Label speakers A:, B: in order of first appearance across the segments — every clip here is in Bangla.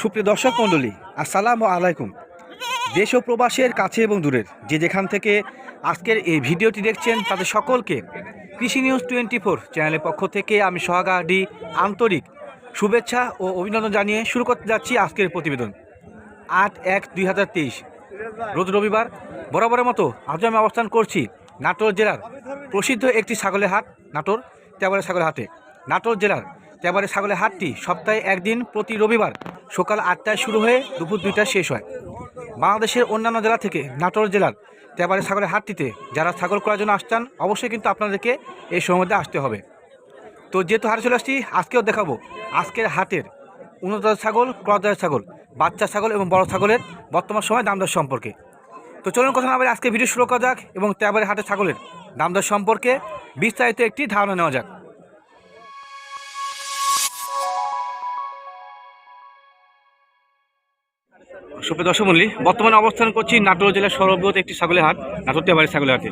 A: সুপ্রিয় দর্শক মণ্ডলী, আসসালামু আলাইকুম। দেশ ও প্রবাসের কাছে এবং দূরের, যে যেখান থেকে আজকের এই ভিডিওটি দেখছেন তাদের সকলকে কৃষি নিউজ টোয়েন্টি ফোর চ্যানেলের পক্ষ থেকে আমি সোহাগাডি আন্তরিক শুভেচ্ছা ও অভিনন্দন জানিয়ে শুরু করতে যাচ্ছি আজকের প্রতিবেদন। আট এক দুই হাজার তেইশ। রোজ রবিবার, বরাবরের মতো আজ আমি অবস্থান করছি নাটোর জেলার প্রসিদ্ধ একটি ছাগলের হাট, নাটোর তেবারে ছাগলের হাটে। নাটোর জেলার তেবারে ছাগলের হাটটি সপ্তাহে একদিন প্রতি রবিবার সকাল আটটায় শুরু হয়ে দুপুর দুইটায় শেষ হয়। বাংলাদেশের অন্যান্য জেলা থেকে নাটোর জেলার তেবারে ছাগলের হাটটিতে যারা ছাগল করার জন্য আসছেন, অবশ্যই কিন্তু আপনাদেরকে এই সময়ের মধ্যে আসতে হবে। তো যেহেতু হাটে চলে আসছি, আজকেও দেখাবো আজকের হাটের উন্নত ছাগল ক্রস জাতের ছাগল, বাচ্চা ছাগল এবং বড় ছাগলের বর্তমান সময় দাম দর সম্পর্কে। তো চলুন কথা না বলে আজকে ভিডিও শুরু করা যাক এবং তেবারে হাটের ছাগলের দাম দর সম্পর্কে বিস্তারিত একটি ধারণা নেওয়া যাক। সুপ্রিয় দর্শক মন্ডলী, বর্তমানে অবস্থান করছি নাটোর জেলার সর্ববৃহৎ একটি ছাগলের হাট নাটোর তেবাড়ি ছাগলের হাটে।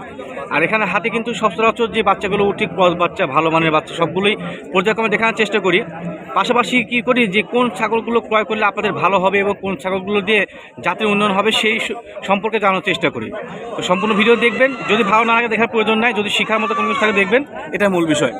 A: আর এখানে হাতে কিন্তু সচরাচর যে বাচ্চাগুলো উঠি ক্রস বাচ্চা, ভালো মানের বাচ্চা, সবগুলোই পর্যায়ক্রমে দেখানোর চেষ্টা করি। পাশাপাশি কি করি যে কোন ছাগলগুলো ক্রয় করলে আপনাদের ভালো হবে এবং কোন ছাগলগুলো দিয়ে জাতির উন্নয়ন হবে সেই সম্পর্কে জানার চেষ্টা করি। তো সম্পূর্ণ ভিডিও দেখবেন যদি ভালো না লাগে দেখার প্রয়োজন নাই যদি শিখার মতো কোনো কিছু থাকে দেখবেন এটা মূল বিষয়।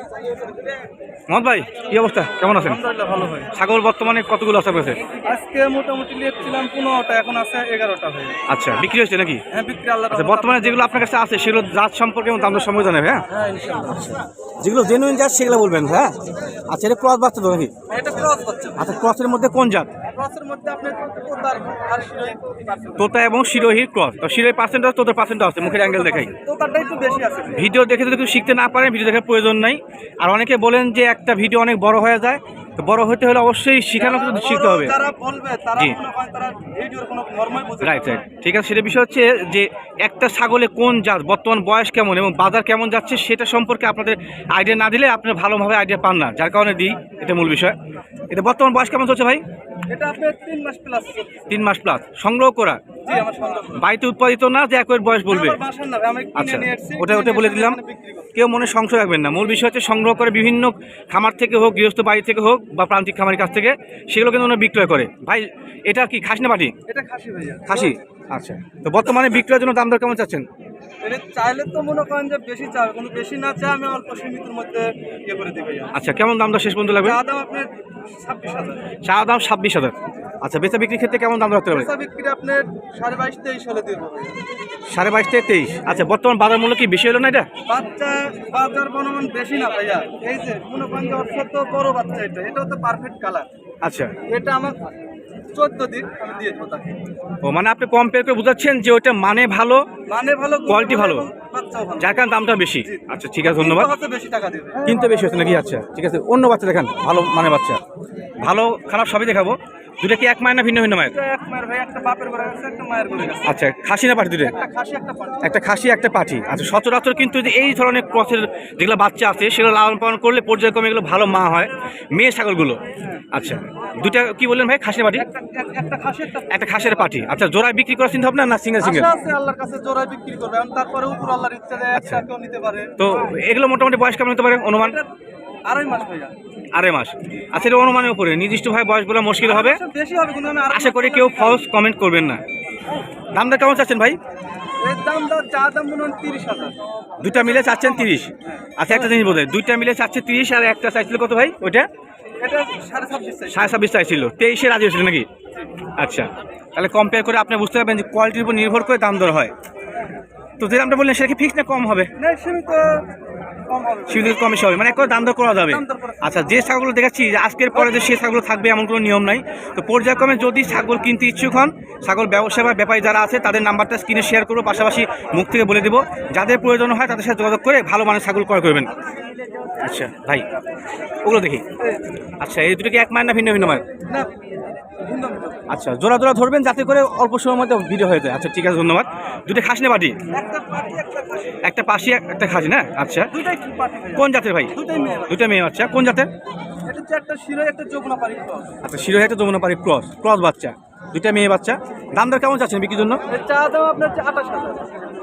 A: মোহাম্মদ ভাই কি অবস্থা? কেমন আছেন?
B: ভালো ভাই।
A: ছাগল বর্তমানে কতগুলো আছে আপনার
B: আজকে মোটামুটি লিখছিলাম পনেরোটা এখন আছে এগারোটা হয়ে
A: আচ্ছা বিক্রি হচ্ছে নাকি?
B: হ্যাঁ বিক্রি আল্লাহ
A: আচ্ছা বর্তমানে যেগুলো আপনার কাছে আছে সেগুলো জাত সম্পর্কে এবং দাম দর সম্পর্কে জানাবে হ্যাঁ?
B: হ্যাঁ
A: যেগুলো জেনুইন জাত সেগুলো বলবেন হ্যাঁ? আচ্ছা এটা ক্রস বাচ্চা তো নাকি? আচ্ছা ক্রসের মধ্যে কোন জাত?
B: ক্রসের মধ্যে আপনি তোতার আর শিরোই
A: তোতা এবং শিরোহির ক্রস। তো শিরোহির পার্সেন্ট আছে তোতার পার্সেন্ট আছে মুখের অ্যাঙ্গেল দেখাই।
B: তোতারটা একটু বেশি আছে।
A: ভিডিও দেখে যদি কেউ শিখতে না পারেন ভিডিও দেখার প্রয়োজন নাই। আর অনেকে বলেন যে একটা ভিডিও অনেক বড় হয়ে যায় তো বড় হতে হলে অবশ্যই শিখানো কিন্তু শিখতে হবে। জি। রাইট রাইট ঠিক আছে সেটা বিষয় হচ্ছে যে একটা ছাগলে কোন জাত বর্তমান বয়স কেমন এবং বাজার কেমন যাচ্ছে সেটা সম্পর্কে আপনাদের আইডিয়া না দিলে আপনারা ভালোভাবে আইডিয়া পান না। যার কারণে দিই এটা মূল বিষয়। এটা বর্তমান বয়স কেমন চলছে ভাই?
B: এটা আপনার তিন মাস প্লাস
A: তিন মাস প্লাস সংগ্রহ করা? বাড়িতে উৎপাদিত না যে বয়স বলবে? আচ্ছা ওটা ওটা বলে দিলাম। কেউ মনে সংশয় রাখবেন না। মূল বিষয় হচ্ছে সংগ্রহ করে বিভিন্ন খামার থেকে হোক গৃহস্থ বাড়ি থেকে হোক বা প্রান্তিক খামারের কাছ থেকে সেগুলো কিন্তু ওনারা বিক্রয় করে। ভাই এটা কি খাস না বাটি
B: এটা খাসি?
A: আচ্ছা। তো বর্তমানে বিক্রয়ের জন্য দাম দর কেমন চাচ্ছেন?
B: এটা চাইলে তো মনে করেন যে বেশি চাবে কোনো বেশি না চাই আমি অল্প সীমিতের মধ্যে ইয়ে করে ভাইয়া
A: আচ্ছা কেমন দাম দর শেষ পর্যন্ত লাগবে?
B: চা দাম আপনার ছাব্বিশ হাজার।
A: চা দাম ছাব্বিশ হাজার। আচ্ছা বেচা বিক্রির ক্ষেত্রে কেমন দাম রাখতে হবে
B: বিক্রি আপনার সাড়ে বাইশ তেইশ হলে দিব।
A: সাড়ে বাইশ থেকে তেইশ। আচ্ছা বর্তমান বাজার মূল্য কি বেশি হলো না এটা?
B: বাচ্চা বাজার বনমান বেশি না ভাইয়া। এই যে মনে করেন যে অর্থ তো বড় বাচ্চা এটা এটাও তো পারফেক্ট কালার
A: আচ্ছা।
B: এটা আমার চোদ্দ দিন আমি দিয়ে দেবো তাকে।
A: ও মানে আপনি কম্পেয়ার করে বুঝাচ্ছেন যে ওটা মানে ভালো
B: মানে ভালো
A: কোয়ালিটি ভালো। যার কারণে দামটা বেশি। আচ্ছা ঠিক আছে ধন্যবাদ।
B: বেশি টাকা দিবে
A: কিনতে বেশি হচ্ছে নাকি? আচ্ছা ঠিক আছে। অন্য বাচ্চা দেখান ভালো মানে বাচ্চা। ভালো খারাপ সবই দেখাবো। দুটা কি এক মায়ের না ভিন্ন ভিন্ন মায়ের? আচ্ছা খাসি না পাঠি দুটো
B: একটা খাসি একটা পাঠি
A: আচ্ছা সচরাচর কিন্তু এই ধরনের ক্রসের যেগুলো বাচ্চা আছে সেগুলো লালন পালন করলে পর্যায়ক্রমে এগুলো ভালো মা হয় মেয়ে ছাগলগুলো। আচ্ছা দুটা কি বললেন ভাই খাসি না পাঠি
B: একটা এক- একটা খাসি একটা
A: একটা খাসের পাঠি আচ্ছা জোড়ায় বিক্রি করার চিন্তা ভাবনা না সিঙ্গেল সিঙ্গেল
B: আল্লাহর কাছে জোড়ায় বিক্রি করবে। তারপরে উপর আল্লাহর ইচ্ছা দেয়
A: আচ্ছা।
B: নিতে পারে।
A: তো এগুলো মোটামুটি বয়স কেমন হতে পারে অনুমান?
B: আড়াই মাস ভাইয়া।
A: আড়াই মাস। আচ্ছা এটা অনুমানের উপরে। নির্দিষ্টভাবে বয়স বলা মুশকিল হবে। আশা করি কেউ ফলস কমেন্ট করবেন না। দামটা কেমন চাচ্ছেন ভাই? দুইটা মিলে চাচ্ছেন তিরিশ। আচ্ছা একটা জিনিস বোধ দুইটা মিলে চাচ্ছে তিরিশ আর একটা চাইছিল কত ভাই ওইটা?
B: সাড়ে ছাব্বিশ চাই
A: সাড়ে ছাব্বিশ চাইছিল তেইশে রাজি হয়েছিল নাকি? আচ্ছা তাহলে কম্পেয়ার করে আপনি বুঝতে পারবেন যে কোয়ালিটির উপর নির্ভর করে দাম দর হয়। তো যে দামটা বললেন সেটা কি ফিক্স না কম হবে?
B: না সীমিত কম হবে।
A: মানে একবার দাম দর করা যাবে। আচ্ছা যে ছাগলগুলো দেখাচ্ছি আজকের পরে যে সে ছাগল থাকবে এমন কোনো নিয়ম নাই। তো পর্যায়ক্রমে যদি ছাগল কিনতে ইচ্ছুক হন ছাগল ব্যবসা বা ব্যাপারী যারা আছে তাদের নাম্বারটা স্ক্রিনে শেয়ার করব। পাশাপাশি মুখ থেকে বলে দেবো যাদের প্রয়োজন হয় তাদের সাথে যোগাযোগ করে ভালো মানের ছাগল ক্রয় করবেন। আচ্ছা ভাই ওগুলো দেখি। আচ্ছা এই দুটো কি এক মায়ের না ভিন্ন ভিন্ন মায়ের। আচ্ছা জোড়া জোড়া ধরবেন যাতে করে অল্প সময়ের মধ্যে ভিডিও হয়ে যায়। আচ্ছা ঠিক আছে ধন্যবাদ। দুটো খাসি না বাটি?
B: একটা পাটি একটা খাসি।
A: পাশি একটা খাসি না? আচ্ছা। কোন জাতের ভাই। দুটো মেয়ে বাচ্চা। কোন জাতের?
B: আচ্ছা হচ্ছে একটা যমুনা পারি ক্রস।
A: আচ্ছা শিরোহী ক্রস। ক্রস বাচ্চা। দুইটা মেয়ে বাচ্চা। দাম দর কেমন চাচ্ছেন বিক্রির জন্য?
B: চা দাম আপনার আঠাশ হাজার।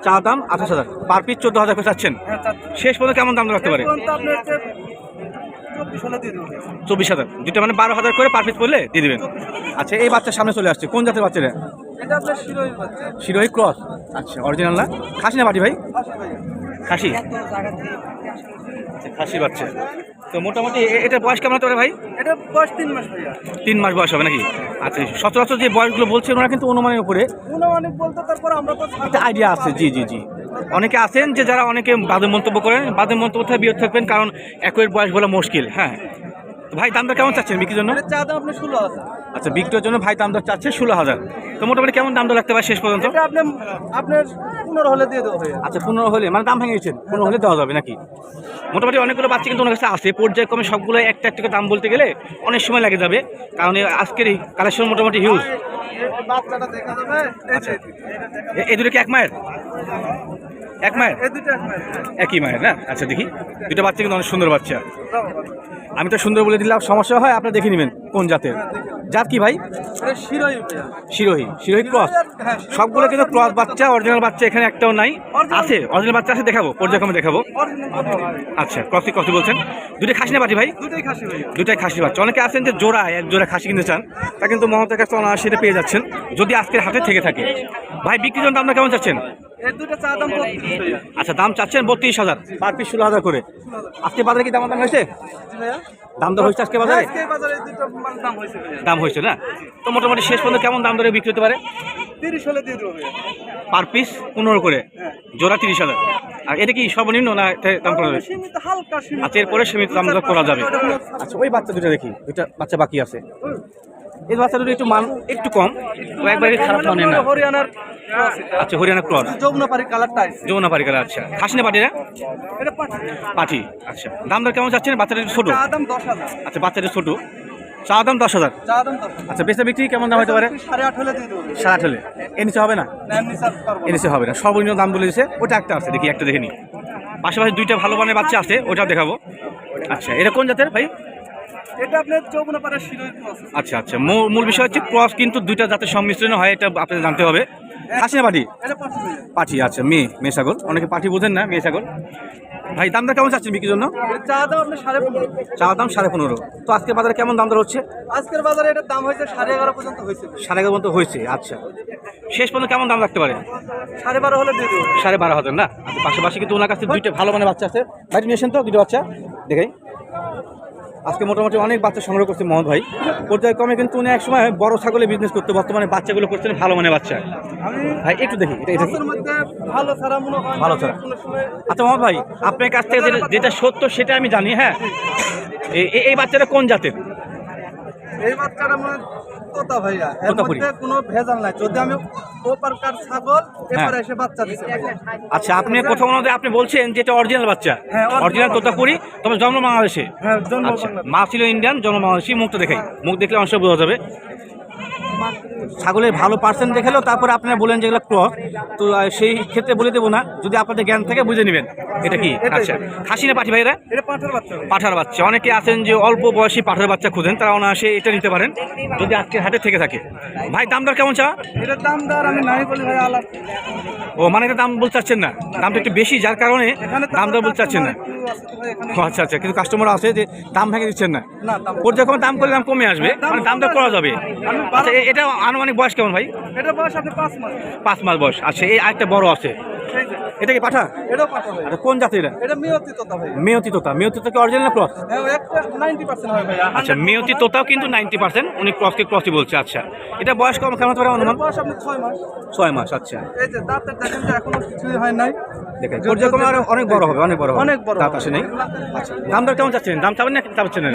A: চা দাম আঠাশ হাজার। পার পিস চোদ্দ হাজার করে চাচ্ছেন।
B: হ্যাঁ
A: শেষ পর্যন্ত কেমন দাম রাখতে পারে
B: এখন তো আপনার হচ্ছে চব্বিশ
A: হাজার দুইটা মানে বারো হাজার করে পার পিস পড়লে দিয়ে দিবেন। আচ্ছা এই বাচ্চা সামনে চলে আসছে। কোন জাতের বাচ্চারা শিরোহী ক্রস। আচ্ছা অরিজিনাল না? খাসি না বাটি ভাই? খাসি আচ্ছা, খাসি বাচ্চা। তো মোটামুটি এটা বয়স কেমন হতে পারে ভাই?
B: এটা বয়স তিন মাস
A: তিন মাস বয়স হবে নাকি? আচ্ছা সচরাচর যে বয়সগুলো বলছে ওনারা কিন্তু অনুমানের উপরে।
B: গুণমানিক বলতে তারপর আমরা তো
A: একটা আইডিয়া আছে। জি জি জি। অনেকে আছেন যে যারা অনেকে বাদে মন্তব্য করেন বাদে মন্তব্য থেকে বিরত থাকবেন কারণ একই বয়স বলা মুশকিল হ্যাঁ। ভাই দামটা কেমন চাচ্ছেন বিক্রির জন্য?
B: আছে
A: আচ্ছা বিক্রির জন্য ভাই দাম দর চাচ্ছে ষোলো হাজার। তো মোটামুটি কেমন দাম দর লাগতে পারে শেষ পর্যন্ত?
B: আপনার পনেরো হলে দিয়ে ভাইয়া।
A: আচ্ছা পনেরো হলে মানে দাম ভেঙে গেছেন পনেরো হলে দেওয়া যাবে নাকি? মোটামুটি অনেকগুলো বাচ্চা কিন্তু ওনার কাছে আসে পর্যায়ক্রমে সবগুলো একটা একটা দাম বলতে গেলে অনেক সময় লাগে যাবে কারণ আজকের এই কালেকশন মোটামুটি হিউজ
B: এই এই
A: দুটো কি এক মায়ের? এক মায়ের?
B: মাস
A: একই মায়ের না? আচ্ছা দেখি। দুটো বাচ্চা কিন্তু অনেক সুন্দর বাচ্চা। আমি তো সুন্দর বলে দিলাম সমস্যা হয় আপনি দেখে নেবেন। কোন জাতের? জাত কি ভাই? শিরোহী শিরোহী। ক্রস।
B: হ্যাঁ
A: সবগুলো কিন্তু ক্রস বাচ্চা অরিজিনাল বাচ্চা এখানে একটাও নাই। আছে অরিজিনাল বাচ্চা আছে দেখাবো পর্যায়ক্রমে দেখাবো। আচ্ছা ক্রসি ক্রসি বলছেন। দুটো খাসি না বাটি ভাই?
B: দুটোই খাসি
A: দুটাই বাচ্চা। অনেকে আছেন যে জোড়া এক জোড়া খাসি কিনতে চান তা কিন্তু মমতার কাছে অনায়াসিতে পেয়ে যাচ্ছেন যদি আজকের হাতে থেকে থাকে। ভাই বিক্রির জন্য আপনার কেমন চাচ্ছেন? আচ্ছা দাম চাচ্ছেন বত্রিশ হাজার পার পিস ষোলো হাজার করে। আজকে বাজারে কি দাম দাম হয়েছে দাম দর হয়েছে আজকে বাজারে?
B: মাল দাম হয়েছে
A: না? তো মোটামুটি শেষ পর্যন্ত কেমন দাম দরে বিক্রি হতে পারে?
B: তিরিশ হলে দিয়ে দেবো
A: পার পিস পনেরো করে।
B: হ্যাঁ।
A: জোড়া তিরিশ হাজার। আর এটা কি সর্বনিম্ন না দাম করা যাবে আচ্ছা এরপরে সীমিত দাম করা যাবে। আচ্ছা ওই বাচ্চা দুটো দেখি। দুটা বাচ্চা বাকি আছে। এই বাচ্চা দুটো একটু মান একটু কম। একবারে খারাপ মানের না।
B: হরিয়ানার
A: আচ্ছা হরিয়ানা ক্রস
B: যমুনাপাড়ির কালারটা আছে
A: যমুনা পারিকার আচ্ছা। খাসি না? পাটিরা
B: এটা
A: পাটি। আচ্ছা। দাম দর কেমন যাচ্ছেন বাচ্চাটা ছোট।
B: দাম দশ হাজার।
A: আচ্ছা বাচ্চাটা ছোট। চা দাম দশ হাজার। আচ্ছা বেচা বিক্রি কেমন দাম হতে পারে?
B: সাড়ে আট হলে
A: সাড়ে আট হলে। এ নিচে হবে না?
B: না,
A: এ নিচে হবে না। সর্বনিম্ন দাম বলে দিয়েছে। ওটা একটা আছে দেখি একটা দেখে নিই পাশাপাশি দুইটা ভালো মানের বাচ্চা আছে ওটাও দেখাবো। আচ্ছা এটা কোন জাতের ভাই?
B: এটা আপনার যমুনাপাড়ার শিরোই ক্রস
A: আচ্ছা আচ্ছা। মূল বিষয় হচ্ছে ক্রস কিন্তু দুইটা জাতের সংমিশ্রণ হয় এটা আপনাদের জানতে হবে। খাসি না পাটি আচ্ছা মেয়ে মেয়ে ছাগল। অনেকে পাঠি বোঝেন না মেয়ে ছাগল। ভাই দামটা কেমন চাচ্ছেন বিক্রির জন্য?
B: চা দাম আপনার সাড়ে পনেরো।
A: চা দাম সাড়ে পনেরো। তো আজকে বাজারে কেমন দাম দর হচ্ছে?
B: আজকের বাজারে এটার দাম হয়েছে সাড়ে এগারো পর্যন্ত হয়েছে।
A: সাড়ে এগারো মতো হয়েছে আচ্ছা। শেষ পর্যন্ত কেমন দাম লাগতে পারে?
B: সাড়ে বারো হলে দিয়ে দেবো।
A: সাড়ে বারো হাজার না? আচ্ছা পাশাপাশি কিন্তু ওনার কাছে দুইটা ভালো মানের বাচ্চা আছে। ভাই নিয়ে তো দুটো বাচ্চা। দেখাই। আজকে মোটামুটি অনেক বাচ্চা সংগ্রহ করছে মোহাম্মদ ভাই। পর্যায়ক্রমে কিন্তু উনি এক সময় বড় ছাগলে বিজনেস করতে বর্তমানে বাচ্চাগুলো করছেন ভালো মানে বাচ্চা। ভাই একটু দেখি এটা এটা
B: ভালো ছাড়া না
A: ভালো ছাড়া। আচ্ছা মোহাম্মদ ভাই আপনার কাছ থেকে যেটা- সত্য সেটা আমি জানি হ্যাঁ? এই- বাচ্চাটা কোন জাতের?
B: এই বাচ্চাটা তোতা ভাইয়া। এর মধ্যে কোনো ভেজাল নাই। যদি আমি ওপারকার ছাগল এরপরে এসে বাচ্চা দিছে
A: আচ্ছা আপনি কোথাও মনে আপনি বলছেন যে এটা অরিজিনাল বাচ্চা।
B: হ্যাঁ,
A: অরিজিনাল তোতাপুরি তবে জন্ম বাংলাদেশে।
B: হ্যাঁ জন্ম
A: আচ্ছা মা ছিল ইন্ডিয়ান জন্ম বাংলাদেশি মুখটা দেখাই। মুখ দেখলে অংশ বোঝা যাবে। ছাগলের ভালো পার্সেন্ট দেখালেও তারপরে আপনারা বলেন যেগুলো ক্রস তো সেই ক্ষেত্রে বলে দেবো না যদি আপনাদের জ্ঞান থেকে বুঝে নেবেন। এটা কি? আচ্ছা। খাসি না পাঠি ভাইরা?
B: পাঁঠার বাচ্চা।
A: অনেকে আছেন যে অল্প বয়সী পাঠার বাচ্চা খুঁজেন তারা অনায়াসে এটা নিতে পারেন যদি আজকের হাটে থেকে থাকে। ভাই দাম দর কেমন চা?
B: এটার দাম দর আমি নাই বলি ভাই আলাপ
A: ও মানে এটা দাম বলতে চাচ্ছেন না? দামটা একটু বেশি যার কারণে
B: এখানে তো
A: দাম দর বলতে চাচ্ছেন না। আচ্ছা আচ্ছা কিন্তু কাস্টমার আছে যে দাম ভেঙে দিচ্ছেন না।
B: না দাম
A: পর্যায়ক্রমে দাম করলে দাম কমে আসবে
B: দাম
A: মানে দাম করা যাবে। আচ্ছা এটা আনুমানিক বয়স কেমন ভাই?
B: এটা বয়স আপনি পাঁচ মাস।
A: পাঁচ মাস বয়স। আচ্ছা এই আরেকটা বড় আছে। এটা কি পাঠা?
B: এটাও পাঠা ভাই।
A: আচ্ছা কোন জাতের? এটা
B: এটা মিয়তি তোতা ভাই।
A: মেয়তি তোতা। মেয়তি তোতা কি অরিজিনাল ক্রস
B: হ্যাঁ ও একটা নাইনটি পার্সেন্ট হয় ভাই।
A: আচ্ছা মেয়তি তোতাও কিন্তু নাইনটি পার্সেন্ট উনি ক্রসকে ক্রসই বলছে। আচ্ছা এটা বয়স কম কেমন পারে অনুমান?
B: বয়স আপনি ছয় মাস।
A: ছয় মাস আচ্ছা।
B: এই যে দাঁতের দেখেন যে এখনও কিছুই হয় নাই।
A: দেখেন। পর্যায়ক্রমে আরও অনেক বড় হবে অনেক বড় হবে।
B: অনেক বড়
A: দাঁত আসে নেই আচ্ছা দাম দর কেমন চাচ্ছেন দাম চাবেন না চাচ্ছেন
B: না?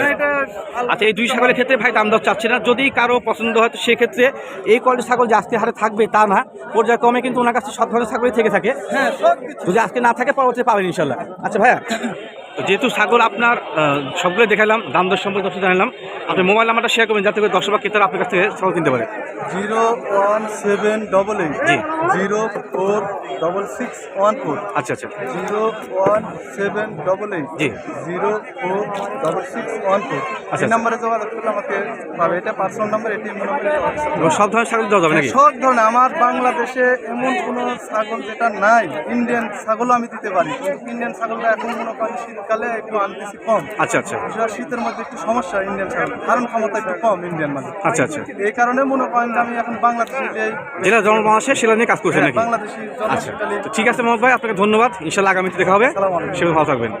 A: আচ্ছা এই দুই ছাগলের ক্ষেত্রে ভাই দাম দর চাচ্ছে না। যদি কারও পছন্দ হয় তো সেক্ষেত্রে এই কোয়ালিটির ছাগল যে আজকে হারে থাকবে তা না। পর্যায়ক্রমে কিন্তু ওনার কাছে সব ধরনের ছাগলই থেকে থাকে।
B: হ্যাঁ
A: যদি আজকে না থাকে পরবর্তী পাবেন ইনশাল্লাহ আচ্ছা ভাইয়া যেহেতু ছাগল আপনার সবগুলো দেখালাম দাম দর সম্পর্কে দর্শক জানালাম আপনি মোবাইল নাম্বারটা শেয়ার করবেন যাতে করে দর্শক বা ক্রেতারা আপনার কাছ থেকে ছাগল কিনতে পারে।
B: Zero one seven double eight
A: জি।
B: Zero four double six one four.
A: আচ্ছা আচ্ছা।
B: Zero one seven double eight
A: জি।
B: Zero four double six one four.
A: আচ্ছা।
B: এই নাম্বারে যোগাযোগ করলে আমাকে পাবে। এটা পার্সোনাল নাম্বার
A: এবং সব ধরনের ছাগল দেওয়া যাবে নাকি?
B: সব ধরনের। আমার বাংলাদেশে এমন কোনো ছাগল যেটা নাই। ইন্ডিয়ান ছাগলও আমি দিতে পারি। ইন্ডিয়ান ছাগলটা এখন মনে করেন শীত শীতকালে একটু আনতেছি কম।
A: আচ্ছা আচ্ছা।
B: বিশেষ শীতের মধ্যে একটু সমস্যা ইন্ডিয়ান ছাগল ধারণ ক্ষমতা একটু কম ইন্ডিয়ান মাঝে
A: আচ্ছা আচ্ছা।
B: এই কারণে মনে করেন আমি এখন বাংলাদেশে
A: যেটা জন্ম আসে সেটা নিয়ে কাজ করছেন
B: হ্যাঁ,
A: নাকি?
B: বাংলাদেশি
A: আচ্ছা। ঠিক আছে মোহাম্মদ ভাই আপনাকে ধন্যবাদ। ইনশাল্লাহ আগামীতে দেখা হবে। সেভাবে ভালো থাকবেন।